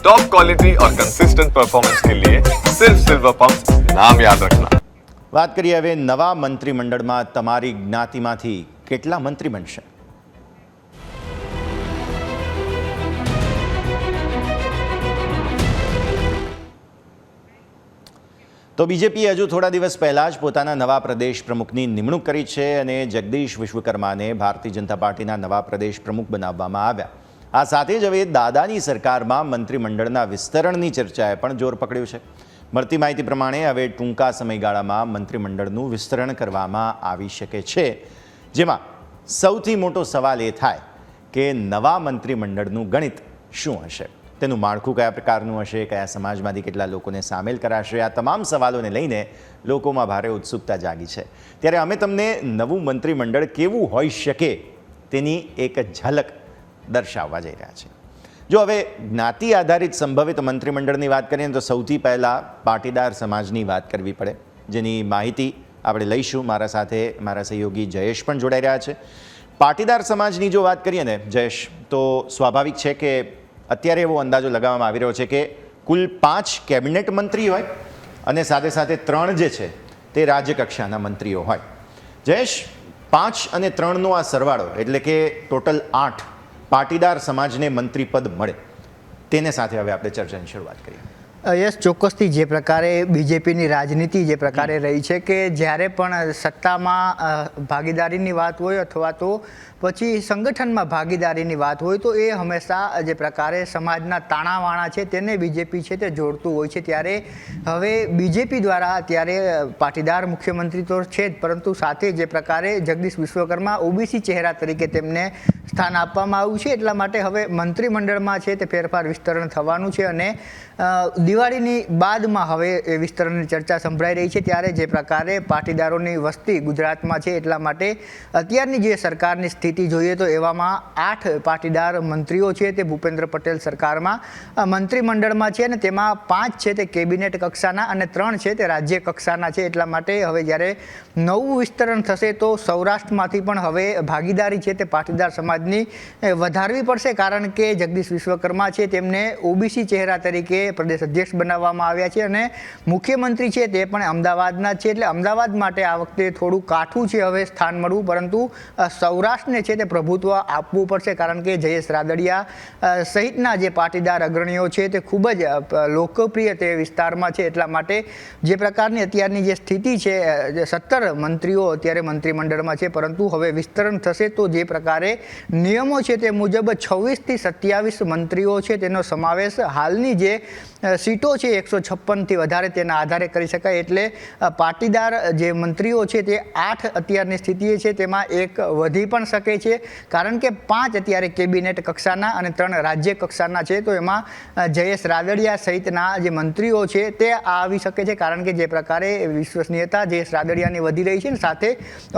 Top quality और consistent performance के लिए सिर्फ सिल्वर पंप नाम याद रखना વાત કરીએ હવે નવા મંત્રીમંડળમાં તમારી જ્ઞાતિમાંથી કેટલા મંત્રી બનશે તો બીજેપીએ હજુ થોડા દિવસ પહેલાં જ પોતાના નવા પ્રદેશ પ્રમુખની નિમણૂક કરી છે અને જગદીશ વિશ્વકર્માને ભારતીય જનતા પાર્ટીના નવા પ્રદેશ પ્રમુખ બનાવવામાં આવ્યા આ સાથે જ હવે દાદાની સરકારમાં મંત્રીમંડળના વિસ્તરણની ચર્ચાએ પણ જોર પકડ્યું છે. મળતી માહિતી પ્રમાણે હવે ટૂંકા સમયગાળામાં મંત્રીમંડળનું વિસ્તરણ કરવામાં આવી શકે છે. જેમાં સૌથી મોટો સવાલ એ થાય કે નવા મંત્રીમંડળનું ગણિત શું હશે? તેનું માળખું કયા પ્રકારનું હશે? કયા સમાજમાંથી કેટલા લોકોને સામેલ કરાશે? આ તમામ સવાલોને લઈને લોકોમાં ભારે ઉત્સુકતા જાગી છે. ત્યારે અમે તમને નવું મંત્રીમંડળ કેવું હોઈ શકે તેની એક ઝલક દર્શાવવા જઈ રહ્યા છે. જો હવે જ્ઞાતિ આધારિત સંભવિત મંત્રીમંડળની વાત કરીએ તો સૌથી પહેલાં પાટીદાર સમાજની વાત કરવી પડે. જેની માહિતી આપણે લઈશું. મારા સાથે મારા સહયોગી જયેશ પણ જોડાઈ રહ્યા છે. પાટીદાર સમાજની જો વાત કરીએ ને, જયેશ, તો સ્વાભાવિક છે કે અત્યારે એવો અંદાજો લગાવવામાં આવી રહ્યો છે કે કુલ પાંચ કેબિનેટ મંત્રી હોય અને સાથે સાથે ત્રણ જે છે તે રાજ્યકક્ષાના મંત્રીઓ હોય. જયેશ, પાંચ અને ત્રણનો આ સરવાળો એટલે કે ટોટલ આઠ પાટીદાર સમાજને મંત્રીપદ મળે. તેને સાથે હવે આપણે ચર્ચાની શરૂઆત કરીએ. યસ ચોક્કસથી જે પ્રકારે બીજેપીની રાજનીતિ જે પ્રકારે રહી છે કે જ્યારે પણ સત્તામાં ભાગીદારીની વાત હોય અથવા તો પછી સંગઠનમાં ભાગીદારીની વાત હોય તો એ હંમેશા જે પ્રકારે સમાજના તાણાવાણા છે તેને બીજેપી છે તે જોડતું હોય છે ત્યારે હવે બીજેપી દ્વારા અત્યારે પાટીદાર મુખ્યમંત્રી તો છે જ, પરંતુ સાથે જે પ્રકારે જગદીશ વિશ્વકર્મા ઓબીસી ચહેરા તરીકે તેમને સ્થાન આપવામાં આવ્યું છે એટલા માટે હવે મંત્રીમંડળમાં છે તે ફેરફાર વિસ્તરણ થવાનું છે અને દિવાળીની બાદમાં હવે એ વિસ્તરણની ચર્ચા સંભળાઈ રહી છે ત્યારે જે પ્રકારે પાટીદારોની વસ્તી ગુજરાતમાં છે એટલા માટે અત્યારની જે સરકારની સ્થિતિ જોઈએ તો એવામાં આઠ પાટીદાર મંત્રીઓ છે તે ભૂપેન્દ્ર પટેલ સરકારમાં મંત્રીમંડળમાં છે અને તેમાં પાંચ છે તે કેબિનેટ કક્ષાના અને ત્રણ છે તે રાજ્ય કક્ષાના છે. એટલા માટે હવે જ્યારે નવું વિસ્તરણ થશે તો સૌરાષ્ટ્રમાંથી પણ હવે ભાગીદારી છે તે પાટીદાર સમાજની વધારવી પડશે. કારણ કે જગદીશ વિશ્વકર્મા છે તેમને ઓબીસી ચહેરા તરીકે પ્રદેશ અધ્યક્ષ બનાવવામાં આવ્યા છે અને મુખ્યમંત્રી છે તે પણ અમદાવાદના છે. એટલે અમદાવાદ માટે આ વખતે થોડું કાઠું છે હવે સ્થાન મળવું. પરંતુ અ, સૌરાષ્ટ્રને છે તે પ્રભુત્વ આપવું પડશે, કારણ કે જયેશ રાદડિયા સહિતના જે પાટીદાર અગ્રણીઓ છે તે ખૂબ જ લોકપ્રિય તે વિસ્તારમાં છે. એટલા માટે જે પ્રકારની અત્યારની જે સ્થિતિ છે સત્તર મંત્રીઓ અત્યારે મંત્રીમંડળમાં છે, પરંતુ હવે વિસ્તરણ થશે તો જે પ્રકારે નિયમો છે તે મુજબ છવ્વીસથી સત્યાવીસ મંત્રીઓ છે તેનો સમાવેશ હાલની જે સીટો છે એકસો છપ્પનથી વધારે તેના આધારે કરી શકાય. એટલે પાટીદાર જે મંત્રીઓ છે તે આઠ અત્યારની સ્થિતિએ છે, તેમાં એક વધી પણ શકે છે. કારણ કે પાંચ અત્યારે કેબિનેટ કક્ષાના અને ત્રણ રાજ્ય કક્ષાના છે. તો એમાં જયેશ રાદડિયા સહિતના જે મંત્રીઓ છે તે આવી શકે છે. કારણ કે જે પ્રકારે વિશ્વસનીયતા જયેશ રાદડિયાની વધી રહી છે ને સાથે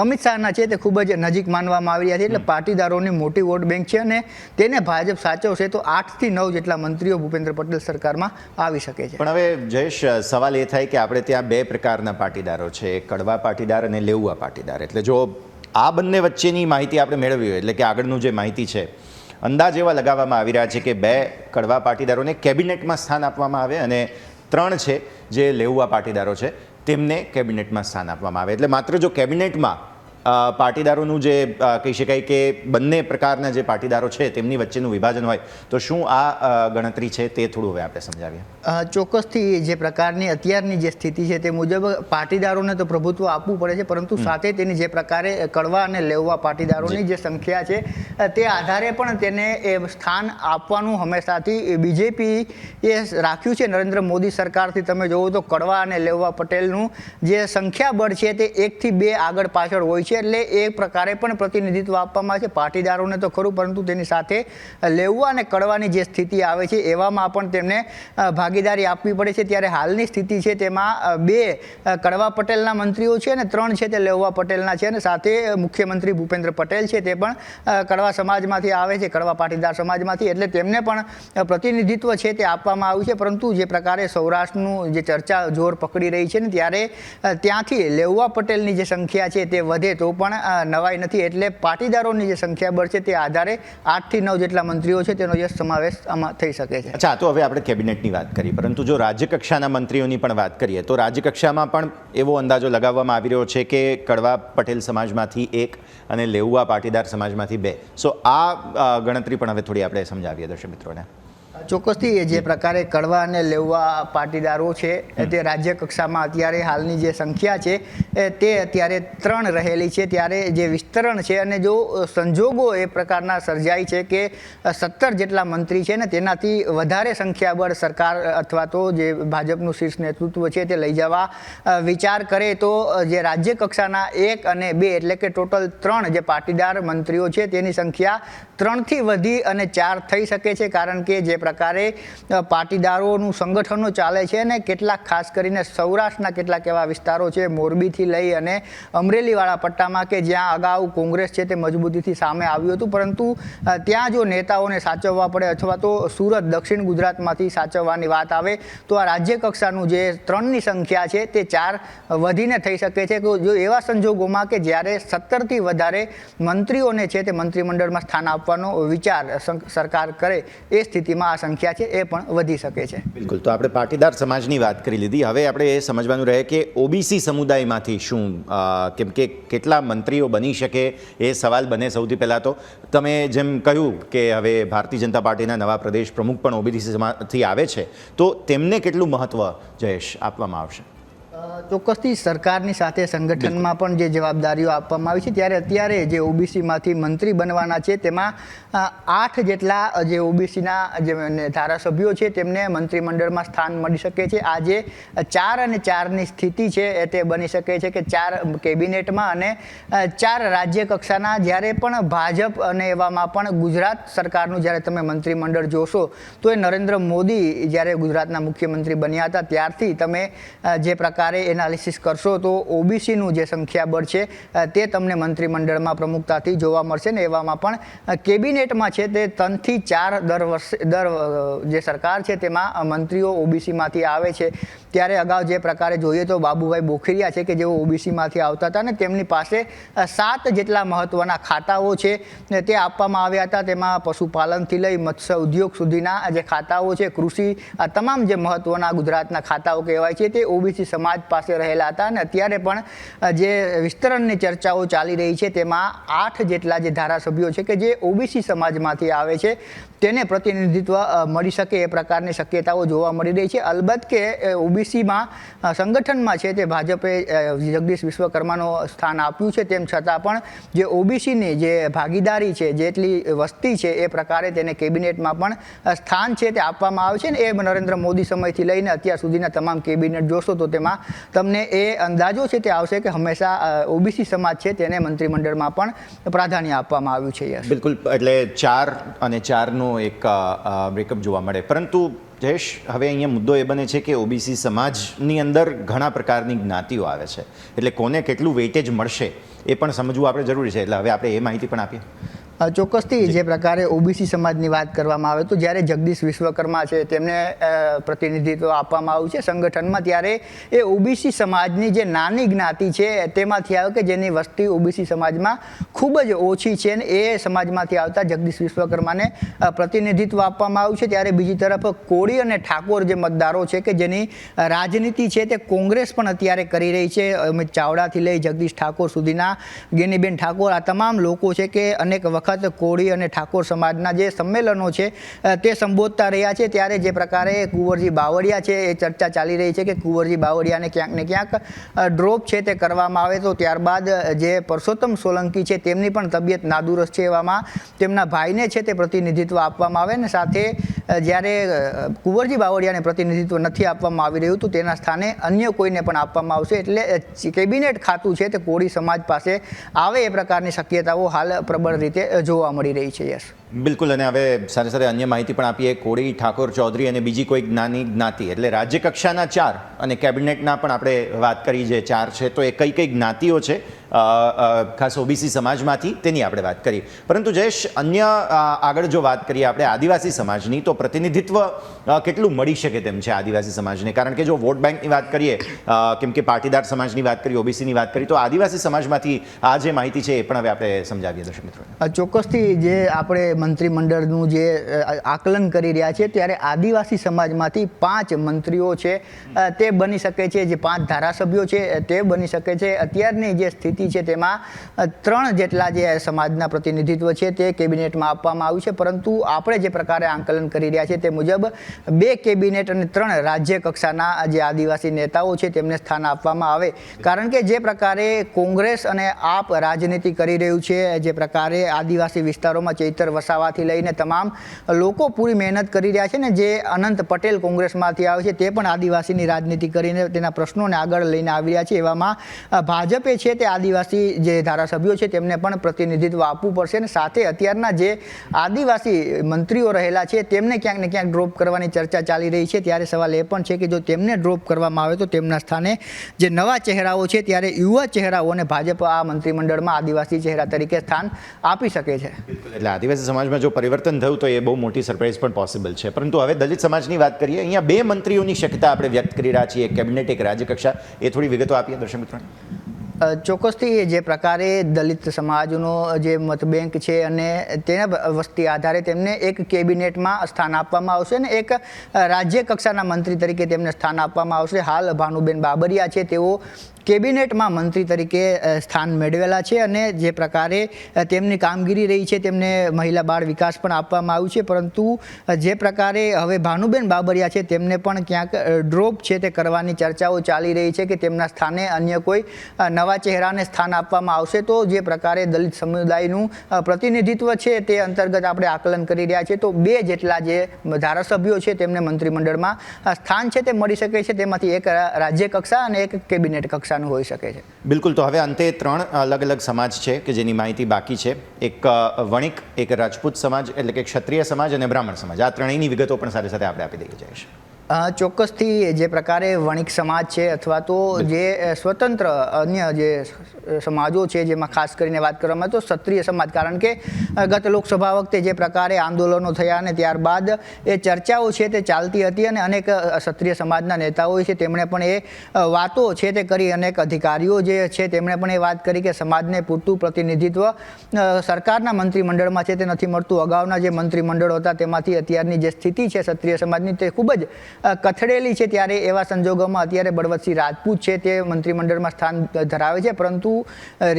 અમિત શાહના છે તે ખૂબ જ નજીક માનવામાં આવી રહ્યા છે. એટલે પાટીદારોની મોટી વોટ બેંક છે અને તેને ભાજપ સાચવશે તો આઠથી નવ જેટલા મંત્રીઓ ભૂપેન્દ્ર પટેલ સરકારમાં આવી શકે છે. પણ હવે જયેશ સવાલ એ થાય કે આપણે ત્યાં બે પ્રકારના પાટીદારો છે. કડવા પાટીદાર અને લેઉવા પાટીદાર. એટલે જો આ બંને વચ્ચેની માહિતી આપણે મેળવી હોય, એટલે કે આગળનું જે માહિતી છે, અંદાજ એવા લગાવવામાં આવી રહ્યા છે કે બે કડવા પાટીદારોને કેબિનેટમાં સ્થાન આપવામાં આવે અને ત્રણ છે જે લેઉવા પાટીદારો છે, તેમને કેબિનેટમાં સ્થાન આપવામાં આવે. એટલે માત્ર જો કેબિનેટમાં પાટીદારોનું જે કહી શકાય કે બંને પ્રકારના જે પાટીદારો છે તેમની વચ્ચેનું વિભાજન હોય તો શું આ ગણતરી છે તે થોડું હવે આપણે સમજાવીએ? ચોક્કસથી જે પ્રકારની અત્યારની જે સ્થિતિ છે તે મુજબ પાટીદારોને તો પ્રભુત્વ આપવું પડે છે પરંતુ સાથે તેની જે પ્રકારે કડવા અને લેવવા પાટીદારોની જે. સંખ્યા છે તે આધારે પણ તેને એ સ્થાન આપવાનું હંમેશાથી બીજેપી એ રાખ્યું છે નરેન્દ્ર મોદી સરકારથી તમે જોવો તો કડવા અને લેવવા પટેલનું જે સંખ્યાબળ છે તે એકથી બે આગળ પાછળ હોય છે. એટલે એ પ્રકારે પણ પ્રતિનિધિત્વ આપવામાં છે. પાટીદારોને તો ખરું, પરંતુ તેની સાથે લેવવા અને કડવાની જે સ્થિતિ આવે છે, એવામાં પણ તેમને ભાગીદારી આપવી પડે છે. ત્યારે હાલની સ્થિતિ છે તેમાં બે કડવા પટેલના મંત્રીઓ છે અને ત્રણ છે તે લેવવા પટેલના છે અને સાથે મુખ્યમંત્રી ભૂપેન્દ્ર પટેલ છે તે પણ કડવા સમાજમાંથી આવે છે, કડવા પાટીદાર સમાજમાંથી. એટલે તેમને પણ પ્રતિનિધિત્વ છે તે આપવામાં આવ્યું છે. પરંતુ જે પ્રકારે સૌરાષ્ટ્રનું જે ચર્ચા જોર પકડી રહી છે ને ત્યારે ત્યાંથી લેવવા પટેલની જે સંખ્યા છે તે વધે. તો પણ નવાઈ નથી. એટલે પાટીદારોની જે સંખ્યા બળ છે તે આધારે આઠથી નવ જેટલા મંત્રીઓ છે તેનો યશ સમાવેશ આમાં થઈ શકે છે. અચ્છા, તો હવે આપણે કેબિનેટની વાત કરી પરંતુ જો રાજ્યકક્ષાના મંત્રીઓની પણ વાત કરીએ, તો રાજ્યકક્ષામાં પણ એવો અંદાજો લગાવવામાં આવી રહ્યો છે કે કડવા પટેલ સમાજમાંથી એક અને લેઉવા પાટીદાર સમાજમાંથી બે. સો આ ગણતરી પણ હવે થોડી આપણે સમજાવીએ, દર્શક મિત્રોને. ચોક્કસથી જે પ્રકારે કડવા અને લેવા પાટીદારો છે તે રાજ્ય કક્ષામાં અત્યારે હાલની જે સંખ્યા છે તે અત્યારે ત્રણ રહેલી છે. ત્યારે જે વિસ્તરણ છે અને જો સંજોગો એ પ્રકારના સર્જાય છે કે સત્તર જેટલા મંત્રી છે ને તેનાથી વધારે સંખ્યાબળ સરકાર અથવા તો જે ભાજપનું શીર્ષ નેતૃત્વ છે તે લઈ જવા વિચાર કરે તો જે રાજ્ય કક્ષાના એક અને બે એટલે કે ટોટલ ત્રણ જે પાટીદાર મંત્રીઓ છે તેની સંખ્યા ત્રણથી વધી અને ચાર થઈ શકે છે, કારણ કે જે પ્રકારે પાટીદારોનું સંગઠનો ચાલે છે અને કેટલાક ખાસ કરીને સૌરાષ્ટ્રના કેટલાક એવા વિસ્તારો છે, મોરબીથી લઈ અને અમરેલીવાળા પટ્ટામાં કે જ્યાં અગાઉ કોંગ્રેસ છે તે મજબૂતીથી સામે આવ્યું હતું. પરંતુ ત્યાં જો નેતાઓને સાચવવા પડે અથવા તો સુરત, દક્ષિણ ગુજરાતમાંથી સાચવવાની વાત આવે, તો આ રાજ્ય કક્ષાનું જે ત્રણની સંખ્યા છે તે ચાર વધીને થઈ શકે છે. જો એવા સંજોગોમાં કે જ્યારે સત્તરથી વધારે મંત્રીઓને છે તે મંત્રીમંડળમાં સ્થાન આપવાનો વિચાર સરકાર કરે એ સ્થિતિમાં આ સંખ્યા છે એ પણ વધી શકે છે. બિલકુલ. તો આપણે પાટીદાર સમાજની વાત કરી લીધી. હવે આપણે એ સમજવાનું રહે કે ઓબીસી સમુદાયમાંથી શું કેમ કે કેટલા મંત્રીઓ બની શકે એ સવાલ બને સૌથી પહેલાં તો. તમે જેમ કહ્યું કે હવે ભારતીય જનતા પાર્ટીના નવા પ્રદેશ પ્રમુખ પણ ઓબીસી સમાજથી આવે છે, તો તેમને કેટલું મહત્વ જયેશ આપવામાં આવશે? ચોક્કસથી સરકારની સાથે સંગઠનમાં પણ જે જવાબદારીઓ આપવામાં આવી છે, ત્યારે અત્યારે જે ઓબીસીમાંથી મંત્રી બનવાના છે, તેમાં આઠ જેટલા જે ઓબીસીના જે ધારાસભ્યો છે, તેમને મંત્રીમંડળમાં સ્થાન મળી શકે છે. આજે ચાર અને ચારની સ્થિતિ છે, એ તે બની શકે છે કે ચાર કેબિનેટમાં અને ચાર રાજ્ય કક્ષાના, જ્યારે પણ ભાજપ અને એવામાં પણ ગુજરાત સરકારનું, જ્યારે તમે મંત્રીમંડળ જોશો, તો એ નરેન્દ્ર મોદી જ્યારે ગુજરાતના મુખ્યમંત્રી બન્યા હતા, ત્યારથી તમે જે પ્રકારે એનાલિસિસ કરશો તો ઓબીસીનું જે સંખ્યાબળ છે તે તમને મંત્રીમંડળમાં પ્રમુખતાથી જોવા મળશે ને એવામાં પણ કેબિનેટમાં છે તે ત્રણથી ચાર દર વર્ષે, દર જે સરકાર છે તેમાં મંત્રીઓ ઓબીસીમાંથી આવે છે. ત્યારે અગાઉ જે પ્રકારે જોઈએ તો બાબુભાઈ બોખીરિયા છે કે જેઓ ઓબીસીમાંથી આવતા હતા ને તેમની પાસે સાત જેટલા મહત્વના ખાતાઓ છે ને તે આપવામાં આવ્યા હતા. તેમાં પશુપાલનથી લઈ મત્સ્ય ઉદ્યોગ સુધીના જે ખાતાઓ છે, કૃષિ આ તમામ જે મહત્વના ગુજરાતના ખાતાઓ કહેવાય છે તે ઓબીસી સમાજ પાસે રહેલા હતા અને અત્યારે પણ જે વિસ્તરણની ચર્ચાઓ ચાલી રહી છે તેમાં આઠ જેટલા જે ધારાસભ્યો છે કે જે ઓબીસી સમાજમાંથી આવે છે, તેને પ્રતિનિધિત્વ મળી શકે એ પ્રકારની શક્યતાઓ જોવા મળી રહી છે. અલબત્ત કે ઓબીસીમાં સંગઠનમાં છે તે ભાજપે જગદીશ વિશ્વકર્માનો સ્થાન આપ્યું છે. તેમ છતાં પણ જે ઓબીસીની જે ભાગીદારી છે, જેટલી વસ્તી છે એ પ્રકારે તેને કેબિનેટમાં પણ સ્થાન છે તે આપવામાં આવે છે ને એ નરેન્દ્ર મોદી સમયથી લઈને અત્યાર સુધીના તમામ કેબિનેટ જોશો તો તેમાં તમને એ અંદાજો છે તે આવશે કે હંમેશા ઓબીસી સમાજ છે તેને મંત્રીમંડળમાં પણ પ્રાધાન્ય આપવામાં આવ્યું છે બિલકુલ, એટલે ચાર અને ચારનો એક બ્રેકઅપ જોવા મળે. પરંતુ જયેશ, હવે અહીંયા મુદ્દો એ બને છે કે ઓબીસી સમાજની અંદર ઘણા પ્રકારની જ્ઞાતિઓ આવે છે. એટલે કોને કેટલું વેઇટેજ મળશે એ પણ સમજવું આપણે જરૂરી છે. એટલે હવે આપણે એ માહિતી પણ આપીએ. ચોક્કસથી જે. પ્રકારે ઓબીસી સમાજની વાત કરવામાં આવે તો જ્યારે જગદીશ વિશ્વકર્મા છે તેમને પ્રતિનિધિત્વ આપવામાં આવ્યું છે સંગઠનમાં ત્યારે એ ઓબીસી સમાજની જે નાની જ્ઞાતિ છે તેમાંથી આવે કે જેની વસ્તી ઓબીસી સમાજમાં ખૂબ જ ઓછી છે અને એ સમાજમાંથી આવતા જગદીશ વિશ્વકર્માને પ્રતિનિધિત્વ આપવામાં આવ્યું છે. ત્યારે બીજી તરફ કોળી અને ઠાકોર જે મતદારો છે કે જેની રાજનીતિ છે તે કોંગ્રેસ પણ અત્યારે કરી રહી છે. અમિત ચાવડાથી લઈ જગદીશ ઠાકોર સુધીના ગેનીબેન ઠાકોર આ તમામ લોકો છે કે અનેક વખત કોળી અને ઠાકોર સમાજના જે સંમેલનો છે તે સંબોધતા રહ્યા છે. ત્યારે જે પ્રકારે કુંવરજી બાવળિયા છે, એ ચર્ચા ચાલી રહી છે કે કુંવરજી બાવળિયાને ક્યાંક ને ક્યાંક ડ્રોપ છે તે કરવામાં આવે તો ત્યારબાદ જે પરસોત્તમ સોલંકી છે તેમની પણ તબિયત નાદુરસ્ત છે એવામાં. તેમના ભાઈને છે તે પ્રતિનિધિત્વ આપવામાં આવે ને સાથે જ્યારે કુંવરજી બાવળિયાને પ્રતિનિધિત્વ નથી આપવામાં આવી રહ્યું તો તેના સ્થાને અન્ય કોઈને પણ આપવામાં આવશે. એટલે કેબિનેટ ખાતું છે તે કોળી સમાજ પાસે આવે એ પ્રકારની શક્યતાઓ હાલ પ્રબળ રીતે જોવા મળી રહી છે યસ બિલકુલ, અને હવે સાથે સાથે અન્ય માહિતી પણ આપીએ. કોળી, ઠાકોર ચૌધરી અને બીજી કોઈ જ્ઞાની જ્ઞાતિ. એટલે રાજ્ય કક્ષાના ચાર અને કેબિનેટના પણ આપણે વાત કરી જે ચાર છે, તો એ કઈ કઈ જ્ઞાતિઓ છે ખાસ ઓબીસી સમાજમાંથી તેની આપણે વાત કરી. પરંતુ જયેશ, અન્ય આગળ જો વાત કરીએ આપણે આદિવાસી સમાજની, તો પ્રતિનિધિત્વ કેટલું મળી શકે તેમ છે આદિવાસી સમાજને? કારણ કે જો વોટ બેંકની વાત કરીએ કેમ કે પાટીદાર સમાજની વાત કરીએ ઓબીસીની વાત કરીએ તો આદિવાસી સમાજમાંથી આ જે માહિતી છે એ પણ હવે આપણે સમજાવીએ દર્શક મિત્રો. ચોક્કસથી જે આપણે મંત્રીમંડળનું જે આકલન કરી રહ્યા છે, ત્યારે આદિવાસી સમાજમાંથી પાંચ મંત્રીઓ છે. તે બની શકે છે, જે પાંચ ધારાસભ્યો છે તે બની શકે છે. અત્યારની જે સ્થિતિ છે તેમાં ત્રણ જેટલા જે સમાજના પ્રતિનિધિત્વ છે તે કેબિનેટમાં આપવામાં આવ્યું છે. પરંતુ આપણે જે પ્રકારે આંકલન કરી રહ્યા છે તે મુજબ, બે કેબિનેટ અને ત્રણ રાજ્ય કક્ષાના જે આદિવાસી નેતાઓ છે તેમને સ્થાન આપવામાં આવે. કારણ કે જે પ્રકારે કોંગ્રેસ અને આપ રાજનીતિ કરી રહ્યું છે, જે પ્રકારે આદિવાસી વિસ્તારોમાં ચૈતર વસાવાથી લઈને તમામ લોકો પૂરી મહેનત કરી રહ્યા છે ને જે અનંત પટેલ કોંગ્રેસમાંથી આવે છે તે પણ આદિવાસીની રાજનીતિ કરીને તેના પ્રશ્નોને આગળ લઈને આવી રહ્યા છે. એવામાં ભાજપે છે તે આદિવાસી જે ધારાસભ્યો છે તેમને પણ પ્રતિનિધિત્વ આપવું પડશે અને સાથે અત્યારના જે આદિવાસી મંત્રીઓ રહેલા છે તેમને ક્યાંક ને ક્યાંક ડ્રોપ કરવાની ચર્ચા ચાલી રહી છે. ત્યારે સવાલ એ પણ છે કે જો તેમને ડ્રોપ કરવામાં આવે તો તેમના સ્થાને જે નવા ચહેરાઓ છે ત્યારે યુવા ચહેરાઓને ભાજપ આ મંત્રીમંડળમાં આદિવાસી ચહેરા તરીકે સ્થાન આપી શકે છે. એટલે આદિવાસી સમાજમાં જો પરિવર્તન થયું તો એ બહુ મોટી સરપ્રાઇઝ પણ પોસિબલ છે. પરંતુ હવે દલિત સમાજની વાત કરીએ, અહીંયા બે મંત્રીઓની શક્યતા આપણે વ્યક્ત કરી રહ્યા છીએ. કેબિનેટ એક રાજ્યકક્ષા. એ થોડી વિગતો આપીએ દર્શક મિત્રોને. ચોક્કસથી જે પ્રકારે દલિત સમાજનો જે મતબેંક છે અને તેના વસ્તી આધારે તેમને એક કેબિનેટમાં સ્થાન આપવામાં આવશે અને એક રાજ્ય કક્ષાના મંત્રી તરીકે તેમને સ્થાન આપવામાં આવશે. હાલ ભાનુબેન બાબરિયા છે, તેઓ કેબિનેટમાં મંત્રી તરીકે સ્થાન મેળવેલા છે અને જે પ્રકારે તેમની કામગીરી રહી છે, તેમને મહિલા બાળ વિકાસ પણ આપવામાં આવ્યું છે. પરંતુ જે પ્રકારે હવે ભાનુબેન બાબરિયા છે, તેમને પણ ક્યાંક ડ્રોપ છે તે કરવાની ચર્ચાઓ ચાલી રહી છે કે તેમના સ્થાને અન્ય કોઈ નવા ચહેરાને સ્થાન આપવામાં આવશે. તો જે પ્રકારે દલિત સમુદાયનું પ્રતિનિધિત્વ છે તે અંતર્ગત આપણે આકલન કરી રહ્યા છીએ. તો બે જેટલા જે ધારાસભ્યો છે તેમને મંત્રીમંડળમાં સ્થાન છે તે મળી શકે છે. તેમાંથી એક રાજ્ય કક્ષા અને એક કેબિનેટ કક્ષાનું હોઈ શકે છે. બિલકુલ તો હવે અંતે ત્રણ અલગ અલગ સમાજ છે કે જેની માહિતી બાકી છે. એક વણિક એક રાજપૂત સમાજ એટલે કે ક્ષત્રિય સમાજ અને બ્રાહ્મણ સમાજ. આ ત્રણેયની વિગતો પણ સાથે સાથે આપણે આપી દઈએ અ, ચોક્કસથી જે પ્રકારે વણિક સમાજ છે અથવા તો જે સ્વતંત્ર અન્ય જે સમાજો છે જેમાં ખાસ કરીને વાત કરવામાં તો ક્ષત્રિય સમાજ. કારણ કે ગત લોકસભા વખતે જે પ્રકારે આંદોલનો થયા અને ત્યારબાદ એ ચર્ચાઓ છે તે ચાલતી હતી અને અનેક ક્ષત્રિય સમાજના નેતાઓ છે તેમણે પણ એ વાતો છે તે કરી અનેક અધિકારીઓ જે છે તેમણે પણ એ વાત કરી કે સમાજને પૂરતું પ્રતિનિધિત્વ સરકારના મંત્રીમંડળમાં છે તે નથી મળતું. અગાઉના જે મંત્રીમંડળો હતા તેમાંથી અત્યારની જે સ્થિતિ છે ક્ષત્રિય સમાજની તે ખૂબ જ કથળેલી છે ત્યારે એવા સંજોગોમાં અત્યારે બળવંતસિંહ રાજપૂત છે તે મંત્રીમંડળમાં સ્થાન ધરાવે છે. પરંતુ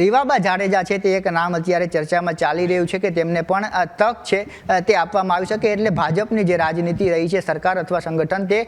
રીવાબા જાડેજા છે તે એક નામ અત્યારે ચર્ચામાં ચાલી રહ્યું છે કે તેમને પણ તક છે તે આપવામાં આવી શકે એટલે ભાજપની જે રાજનીતિ રહી છે, સરકાર અથવા સંગઠન તે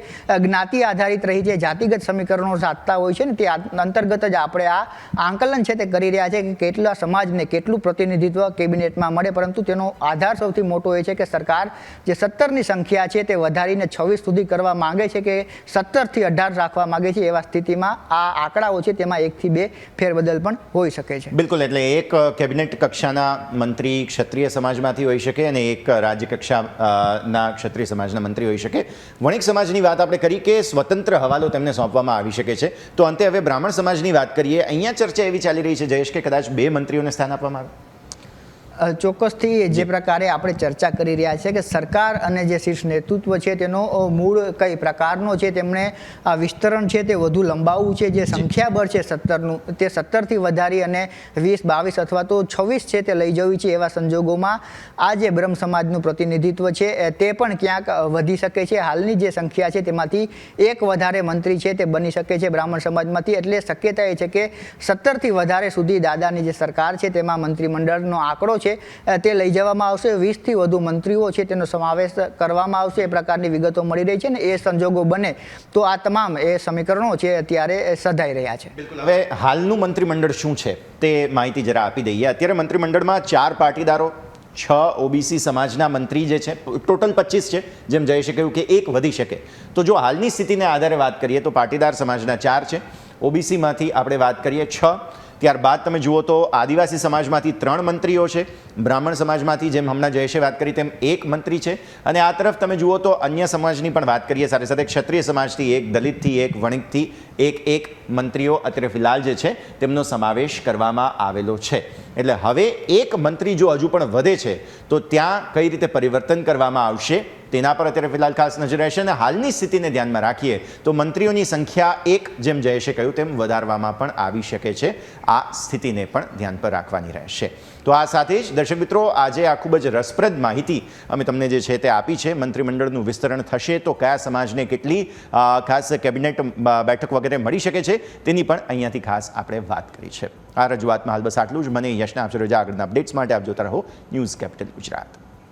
જ્ઞાતિ આધારિત રહી છે, જાતિગત સમીકરણો સાધતા હોય છે ને તે અંતર્ગત જ આપણે આ આંકલન છે તે કરી રહ્યા છે કે કેટલા સમાજને કેટલું પ્રતિનિધિત્વ કેબિનેટમાં મળે. પરંતુ તેનો આધાર સૌથી મોટો એ છે કે સરકાર જે સત્તરની સંખ્યા છે તે વધારીને છવ્વીસ સુધી કરવા માંગે છે કે સત્તરથી અઢાર રાખવા માંગે છે એવા સ્થિતિમાં આ આંકડાઓ છે તેમાં એકથી બે ફેરબદલ પણ હોઈ શકે છે. બિલકુલ, એટલે એક કેબિનેટ કક્ષાના મંત્રી ક્ષત્રિય સમાજમાંથી હોઈ શકે અને એક રાજ્ય કક્ષાના ક્ષત્રિય સમાજના મંત્રી હોઈ શકે. વણિક સમાજની વાત આપણે કરી કે સ્વતંત્ર હવાલો તેમને સોંપવામાં આવી શકે છે. તો અંતે હવે બ્રાહ્મણ સમાજની વાત કરીએ. અહીંયા ચર્ચા એવી ચાલી રહી છે, જયેશ, કે કદાચ બે મંત્રીઓને સ્થાન આપવામાં આવે. ચોક્કસથી જે પ્રકારે આપણે ચર્ચા કરી રહ્યા છે કે સરકાર અને જે શીર્ષ નેતૃત્વ છે તેનો મૂળ કઈ પ્રકારનો છે તેમણે આ વિસ્તરણ છે તે વધુ લંબાવવું છે જે સંખ્યાબળ છે સત્તરનું તે સત્તરથી વધારી અને વીસ બાવીસ અથવા તો છવ્વીસ છે તે લઈ જવી છે એવા સંજોગોમાં આ જે બ્રહ્મ સમાજનું પ્રતિનિધિત્વ છે એ તે પણ ક્યાંક વધી શકે છે. હાલની જે સંખ્યા છે તેમાંથી એક વધારે મંત્રી છે તે બની શકે છે બ્રાહ્મણ સમાજમાંથી. એટલે શક્યતા એ છે કે સત્તરથી વધારે સુધી દાદાની જે સરકાર છે તેમાં મંત્રીમંડળનો આંકડો છે અ, તે લઈ જવામાં આવશે. વીસથી વધુ મંત્રીઓ છે તેનો સમાવેશ કરવામાં આવશે. એ પ્રકારની વિગતો મળી રહી છે ને એ સંજોગો બને તો આ તમામ એ સમીકરણો છે અત્યારે સધાઈ રહ્યા છે. હવે હાલનું મંત્રીમંડળ શું છે તે માહિતી જરા આપી દઈએ. અત્યારે મંત્રીમંડળમાં ચાર પાટીદારો છ ઓબીસી સમાજના મંત્રી જે છે ટોટલ પચીસ છે જેમ જયેશે કહ્યું કે એક વધી શકે. તો જો હાલની સ્થિતિને આધારે વાત કરીએ તો પાટીદાર સમાજના ચાર છે. ઓબીસીમાંથી આપણે વાત કરીએ છ ત્યારબાદ તમે જુઓ તો આદિવાસી સમાજમાંથી ત્રણ મંત્રીઓ છે. બ્રાહ્મણ સમાજમાંથી જેમ હમણાં જયેશે વાત કરી તેમ એક મંત્રી છે. અને આ તરફ તમે જુઓ તો અન્ય સમાજની પણ વાત કરીએ સાથે સાથે ક્ષત્રિય સમાજથી એક, દલિતથી એક, વણિકથી એક એક મંત્રીઓ અત્યારે ફિલહાલ જે છે તેમનો સમાવેશ કરવામાં આવેલો છે. એટલે હવે એક મંત્રી જો હજુ પણ વધે છે તો ત્યાં કઈ રીતે પરિવર્તન કરવામાં આવશે? તેના પર અત્યારે ફિલહાલ ખાસ નજર રહેશે અને હાલની સ્થિતિને ધ્યાનમાં રાખીએ તો મંત્રીઓની સંખ્યા એક જેમ જયેશે કહ્યું તેમ વધારવામાં પણ આવી શકે છે. આ સ્થિતિને પણ ધ્યાન પર રાખવાની રહેશે. તો આ સાથે જ દર્શક મિત્રો, આજે આ ખૂબ જ રસપ્રદ માહિતી અમે તમને જે છે તે આપી છે. મંત્રીમંડળનું વિસ્તરણ થશે તો કયા સમાજને કેટલી ખાસ કેબિનેટ બેઠક વગેરે મળી શકે છે તેની પણ અહીંયાથી ખાસ આપણે વાત કરી છે. આ રજૂઆતમાં હાલ બસ આટલું જ. મને યશના આપશે રજા આગળના અપડેટ્સ માટે આપ જોતા રહો ન્યૂઝ કેપિટલ ગુજરાત.